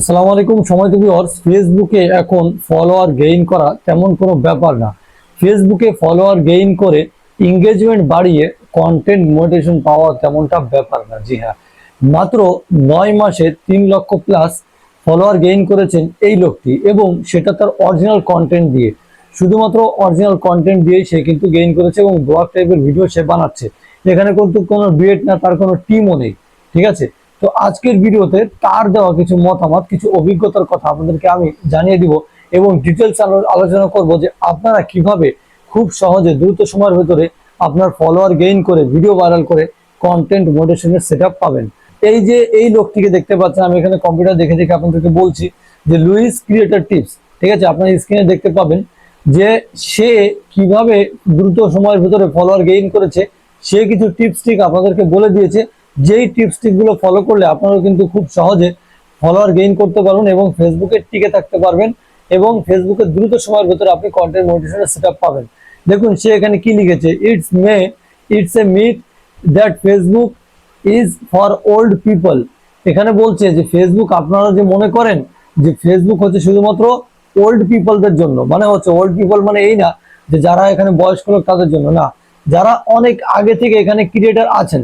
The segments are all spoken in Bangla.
আসসালামু আলাইকুম, সময় তুমি ফেসবুকে এখন ফলোয়ার গেইন করা তেমন কোনো ব্যাপার না। ফেসবুকে ফলোয়ার গেইন করে এঙ্গেজমেন্ট বাড়িয়ে কন্টেন্ট মোটিভেশন পাওয়া তেমনটা ব্যাপার না। জি হ্যাঁ। মাত্র নয় মাসে তিন লক্ষ প্লাস ফলোয়ার গেইন করেছেন এই লোকটি এবং সেটা তার অরিজিনাল কন্টেন্ট দিয়ে। শুধুমাত্র অরিজিনাল কন্টেন্ট দিয়েই সে কিন্তু গেইন করেছে এবং ব্লগ টাইপের ভিডিও সে বানাচ্ছে। এখানে কিন্তু কোনো বিএড না, তার কোনো টিমও নেই। ঠিক আছে? তো আজকের ভিডিওতে তার দেওয়া কিছু মতামত, কিছু অভিজ্ঞতার কথা আপনাদেরকে আমি জানিয়ে দিব এবং ডিটেলস আলোচনা করব যে আপনারা কীভাবে খুব সহজে দ্রুত সময়ের ভেতরে আপনার ফলোয়ার গেইন করে ভিডিও ভাইরাল করে কন্টেন্ট মোটিভেশনের সেট পাবেন। এই যে এই লোকটিকে দেখতে পাচ্ছেন, আমি এখানে কম্পিউটার দেখে দেখে আপনাদেরকে বলছি যে লুইস ক্রিয়েটার টিপস ঠিক আছে? আপনার স্ক্রিনে দেখতে পাবেন যে সে কীভাবে দ্রুত সময়ের ভেতরে ফলোয়ার গেইন করেছে, সে কিছু টিপস ঠিক আপনাদেরকে বলে দিয়েছে। যেই টিপস টিকগুলো ফলো করলে আপনারাও কিন্তু খুব সহজে ফলোয়ার গেইন করতে পারবেন এবং ফেসবুকে টিকে থাকতে পারবেন এবং ফেসবুকে দ্রুত সময়ের ভেতরে আপনি কন্টেন্ট মোটিভেশনের সেট পাবেন। দেখুন, সে এখানে কি লিখেছে? It's may it's a myth that Facebook is for old people এখানে বলছে যে ফেসবুক আপনারা যে মনে করেন যে ফেসবুক হচ্ছে শুধুমাত্র ওল্ড পিপলদের জন্য মানে হচ্ছে ওল্ড পিপল মানে এই না যে যারা এখানে বয়স্ক লোক তাদের জন্য, না। যারা অনেক আগে থেকে এখানে ক্রিয়েটার আছেন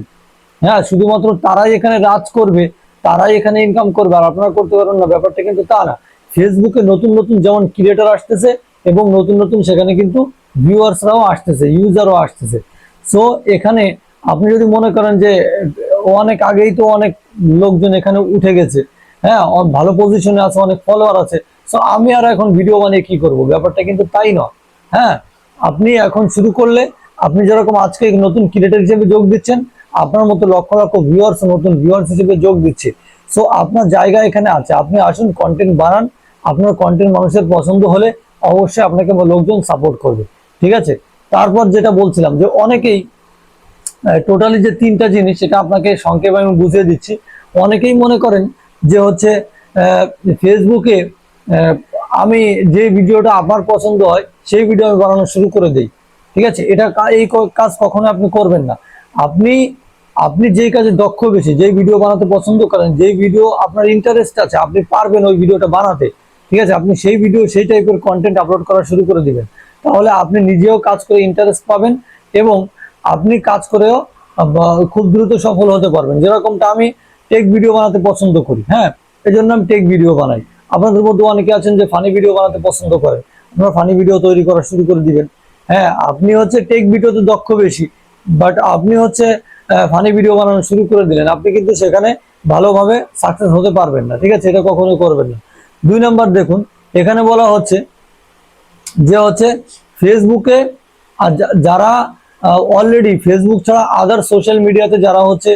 হ্যাঁ শুধুমাত্র তারাই এখানে রাজ করবে, তারাই এখানে ইনকাম করবে, আর আপনারা করতে পারবেন না, ব্যাপারটা কিন্তু তা না ফেসবুকে নতুন নতুন যেমন ক্রিয়েটার আসতেছে এবং নতুন নতুন সেখানে কিন্তু ভিউয়ার্সরাও আসতেছে ইউজারও আসতেছে। সো এখানে আপনি যদি মনে করেন যে, অনেক আগেই তো অনেক লোকজন এখানে উঠে গেছে হ্যাঁ ভালো পজিশনে আছে, অনেক ফলোয়ার আছে। সো আমি আর এখন ভিডিও বানিয়ে কি করব? ব্যাপারটা কিন্তু তাই নয় হ্যাঁ। আপনি এখন শুরু করলে, আপনি যেরকম আজকে নতুন ক্রিয়েটার হিসেবে যোগ দিচ্ছেন আপনার মতো লক্ষ লক্ষ ভিউয়ার্স নতুন ভিউয়ার্স হিসেবে যোগ দিচ্ছে। সো আপনার জায়গা এখানে আছে। আপনি আসুন কন্টেন্ট বানান। আপনার কন্টেন্ট মানুষের পছন্দ হলে অবশ্যই আপনাকে লোকজন সাপোর্ট করবে। ঠিক আছে? তারপর যেটা বলছিলাম যে অনেকেই টোটালি যে তিনটা জিনিস, সেটা আপনাকে সংক্ষেপে আমি বুঝিয়ে দিচ্ছি। অনেকেই মনে করেন যে হচ্ছে ফেসবুকে আমি যে ভিডিওটা আমার পছন্দ হয়, সেই ভিডিও আমি বানানো শুরু করে দিই। ঠিক আছে? এটা এই কাজ কখনো আপনি করবেন না। আপনি আপনি যেই কাজে দক্ষ বেশি, যেই ভিডিও বানাতে পছন্দ করেন, যেই ভিডিও আপনার ইন্টারেস্ট আছে, আপনি পারবেন ওই ভিডিওটা বানাতে। ঠিক আছে? আপনি সেই ভিডিও সেই টাইপের কন্টেন্ট আপলোড করা শুরু করে দিবেন। তাহলে আপনি নিজেও কাজ করে ইন্টারেস্ট পাবেন এবং আপনি কাজ করেও খুব দ্রুত সফল হতে পারবেন। যেরকমটা আমি টেক ভিডিও বানাতে পছন্দ করি হ্যাঁ? এই জন্য আমি টেক ভিডিও বানাই। আপনাদের মধ্যে অনেকে আছেন যে ফানি ভিডিও বানাতে পছন্দ করেন। আপনারা ফানি ভিডিও তৈরি করা শুরু করে দিবেন। হ্যাঁ আপনি হচ্ছে টেক ভিডিওতে দক্ষ বেশি বাট আপনি হচ্ছে ফানি ভিডিও বানানো শুরু করে দিলেন। আপনি কিন্তু সেখানে ভালোভাবে সাকসেস হতে পারবেন না, ঠিক আছে? এটা কখনো করবেন না। দুই নাম্বার দেখুন, এখানে বলা হচ্ছে যে হচ্ছে ফেসবুকে যারা অলরেডি ফেসবুক ছাড়া আদার সোশ্যাল মিডিয়াতে যারা হচ্ছে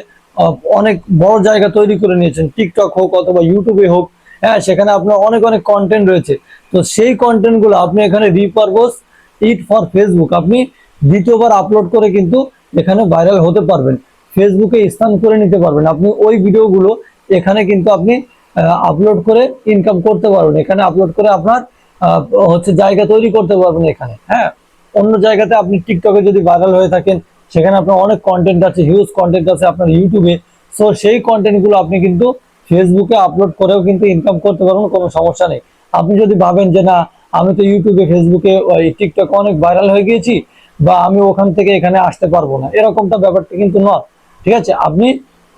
অনেক বড় জায়গা তৈরি করে নিয়েছেন টিকটক হোক অথবা ইউটিউবে হোক হ্যাঁ সেখানে আপনার অনেক অনেক কন্টেন্ট রয়েছে। তো সেই কন্টেন্টগুলো আপনি এখানে রিপারপোজ ইট ফর ফেসবুক আপনি দ্বিতীয়বার আপলোড করে কিন্তু এখানে ভাইরাল হতে পারবেন। ফেসবুকে স্থান করে নিতে পারবেন। আপনি ওই ভিডিওগুলো এখানে কিন্তু আপনি আপলোড করে ইনকাম করতে পারবেন। এখানে আপলোড করে আপনার হচ্ছে জায়গা তৈরি করতে পারবেন এখানে হ্যাঁ? অন্য জায়গাতে আপনি টিকটকে যদি ভাইরাল হয়ে থাকেন, সেখানে আপনার অনেক কন্টেন্ট আছে হিউজ কন্টেন্ট আছে আপনার ইউটিউবে সো সেই কন্টেন্টগুলো আপনি কিন্তু ফেসবুকে আপলোড করেও কিন্তু ইনকাম করতে পারবেন, কোনো সমস্যা নেই। আপনি যদি ভাবেন যে না, আমি তো ইউটিউবে ফেসবুকে টিকটকে অনেক ভাইরাল হয়ে গিয়েছি বা আমি ওখান থেকে এখানে আসতে পারব না। এরকমটা ব্যাপারটা কিন্তু নয়, ঠিক আছে? আপনি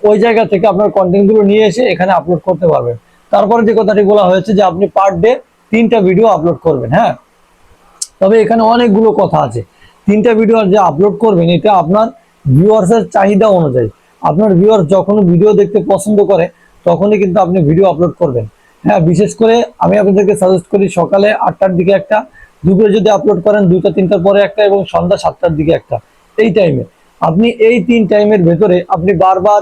ওই জায়গা থেকে আপনার কন্টেন্টগুলো নিয়ে এসে এখানে আপলোড করতে পারবেন। তারপরে যে কথাটি বলা হয়েছে যে আপনি পার ডে তিনটা ভিডিও আপলোড করবেন হ্যাঁ? তবে এখানে অনেকগুলো কথা আছে। তিনটা ভিডিও যে আপলোড করবেন, এটা আপনার ভিউয়ার্সের চাহিদা অনুযায়ী। আপনার ভিউয়ার্স যখন ভিডিও দেখতে পছন্দ করে, তখনই কিন্তু আপনি ভিডিও আপলোড করবেন। হ্যাঁ বিশেষ করে আমি আপনাদেরকে সাজেস্ট করি সকালে আটটার দিকে একটা দুপুরে যদি আপলোড করেন দুইটা, তিনটার পরে একটা এবং সন্ধ্যা সাতটার দিকে একটা, এই টাইমে আপনি এই তিন টাইমের ভেতরে আপনি বারবার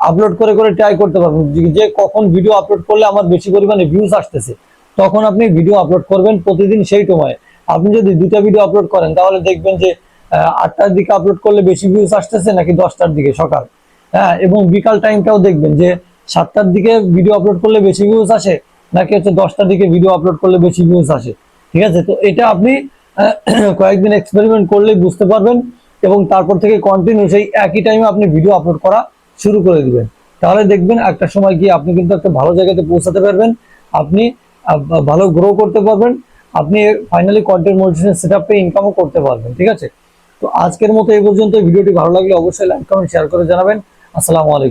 আপলোড করে করে ট্রাই করতে পারবেন। যে- কখন ভিডিও আপলোড করলে আমার বেশি পরিমাণে ভিউজ আসতেছে, তখন আপনি ভিডিও আপলোড করবেন প্রতিদিন সেই সময়ে। আপনি যদি দুইটা ভিডিও আপলোড করেন, তাহলে দেখবেন যে আটটার দিকে আপলোড করলে বেশি ভিউজ আসতেছে নাকি দশটার দিকে সকাল। হ্যাঁ এবং বিকাল টাইমটাও দেখবেন যে, সাতটার দিকে ভিডিও আপলোড করলে বেশি ভিউজ আসে, নাকি হচ্ছে দশটার দিকে ভিডিও আপলোড করলে বেশি ভিউজ আসে। ঠিক আছে? তো এটা আপনি কয়েকদিন এক্সপেরিমেন্ট করলেই বুঝতে পারবেন এবং তারপর থেকে কন্টিনিউ সেই একই টাইমে আপনি ভিডিও আপলোড করা শুরু করে দিবেন। তাহলে দেখবেন একটা সময় গিয়ে আপনি কিন্তু একটা ভালো জায়গাতে পৌঁছাতে পারবেন, আপনি ভালো গ্রো করতে পারবেন, আপনি ফাইনালি কন্টেন্ট মনিটাইজেশন সেটআপ পেয়ে ইনকামও করতে পারবেন, ঠিক আছে? তো আজকের মতো এই পর্যন্ত ভিডিওটি ভালো লাগলে অবশ্যই লাইক কমেন্ট শেয়ার করে জানাবেন। আসসালামু আলাইকুম।